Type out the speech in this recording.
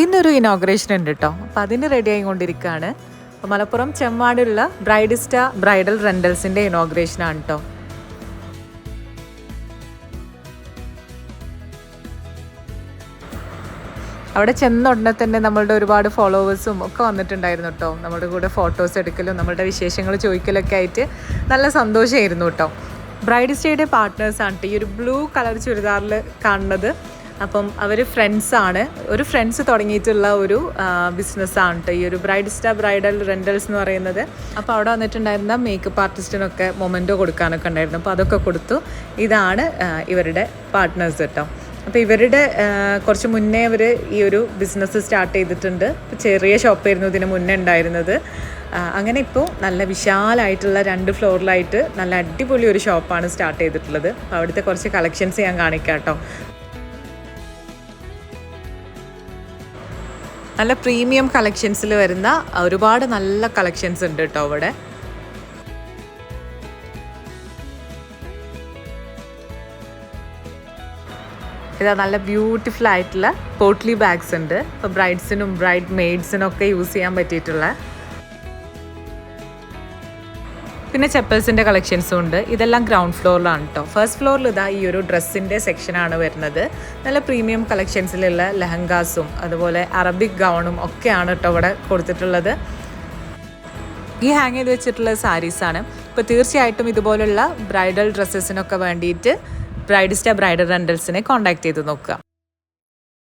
ഇന്നൊരു ഇനോഗ്രേഷൻ ഉണ്ട് കേട്ടോ അപ്പോൾ അതിന് റെഡി ആയിക്കൊണ്ടിരിക്കുകയാണ് മലപ്പുറം ചെമ്മാടുള്ള ബ്രൈഡിസ്റ്റ ബ്രൈഡൽ റെൻഡൽസിന്റെ ഇനോഗ്രേഷനാണ് കേട്ടോ അവിടെ ചെന്ന ഉടനെ തന്നെ നമ്മളുടെ ഒരുപാട് ഫോളോവേഴ്സും ഒക്കെ വന്നിട്ടുണ്ടായിരുന്നു കേട്ടോ നമ്മുടെ കൂടെ ഫോട്ടോസ് എടുക്കലും നമ്മളുടെ വിശേഷങ്ങൾ ചോദിക്കലൊക്കെ ആയിട്ട് നല്ല സന്തോഷമായിരുന്നു കേട്ടോ ബ്രൈഡ് സ്റ്റേയുടെ പാർട്ട്നേഴ്സാണ് ഈ ഒരു ബ്ലൂ കളർ ചുരിദാറിൽ കാണുന്നത്. അപ്പം അവർ ഫ്രണ്ട്സാണ് ഒരു ഫ്രണ്ട്സ് തുടങ്ങിയിട്ടുള്ള ഒരു ബിസിനസ്സാണ് കേട്ടോ ഈ ഒരു ബ്രൈഡ് സ്റ്റാർ ബ്രൈഡൽ റെന്റൽസ് എന്ന് പറയുന്നത്. അപ്പോൾ അവിടെ വന്നിട്ടുണ്ടായിരുന്ന മേക്കപ്പ് ആർട്ടിസ്റ്റിനൊക്കെ മൊമെന്റോ കൊടുക്കാനൊക്കെ ഉണ്ടായിരുന്നു. അപ്പോൾ അതൊക്കെ കൊടുത്തു. ഇതാണ് ഇവരുടെ പാർട്ട്നേഴ്സ് കേട്ടോ അപ്പോൾ ഇവരുടെ കുറച്ച് മുന്നേ അവർ ഈ ഒരു ബിസിനസ് സ്റ്റാർട്ട് ചെയ്തിട്ടുണ്ട്. ചെറിയ ഷോപ്പായിരുന്നു ഇതിന് മുന്നേ ഉണ്ടായിരുന്നത്. അങ്ങനെ ഇപ്പോൾ നല്ല വിശാലമായിട്ടുള്ള രണ്ട് ഫ്ലോറിലായിട്ട് നല്ല അടിപൊളി ഒരു ഷോപ്പാണ് സ്റ്റാർട്ട് ചെയ്തിട്ടുള്ളത്. അപ്പോൾ അവിടുത്തെ കുറച്ച് കളക്ഷൻസ് ഞാൻ കാണിക്കാം കേട്ടോ നല്ല പ്രീമിയം കളക്ഷൻസിൽ വരുന്ന ഒരുപാട് നല്ല കളക്ഷൻസ് ഉണ്ട് കേട്ടോ അവിടെ. ഇതാ നല്ല ബ്യൂട്ടിഫുൾ ആയിട്ടുള്ള പോട്ട്ലി ബാഗ്സ് ഉണ്ട്. ഇപ്പോൾ ബ്രൈഡ്സിനും ബ്രൈഡ് മെയ്ഡ്സിനും ഒക്കെ യൂസ് ചെയ്യാൻ പറ്റിയിട്ടുള്ള പിന്നെ ചെപ്പൽസിന്റെ കളക്ഷൻസും ഉണ്ട്. ഇതെല്ലാം ഗ്രൗണ്ട് ഫ്ലോറിലാണ് കേട്ടോ ഫസ്റ്റ് ഫ്ലോറിൽ ഇതാ ഈ ഒരു ഡ്രസ്സിന്റെ സെക്ഷനാണ് വരുന്നത്. നല്ല പ്രീമിയം കളക്ഷൻസിലുള്ള ലെഹങ്കാസും അതുപോലെ അറബിക് ഗൗണും ഒക്കെയാണ് കേട്ടോ ഇവിടെ കൊടുത്തിട്ടുള്ളത്. ഈ ഹാങ് ചെയ്ത് വെച്ചിട്ടുള്ള സാരീസാണ് ഇപ്പോൾ തീർച്ചയായിട്ടും ഇതുപോലുള്ള ബ്രൈഡൽ ഡ്രസ്സസിനൊക്കെ വേണ്ടിയിട്ട് ബ്രൈഡിസ്റ്റ ബ്രൈഡൽ റെൻഡൽസിനെ കോൺടാക്ട് ചെയ്ത് നോക്കുക.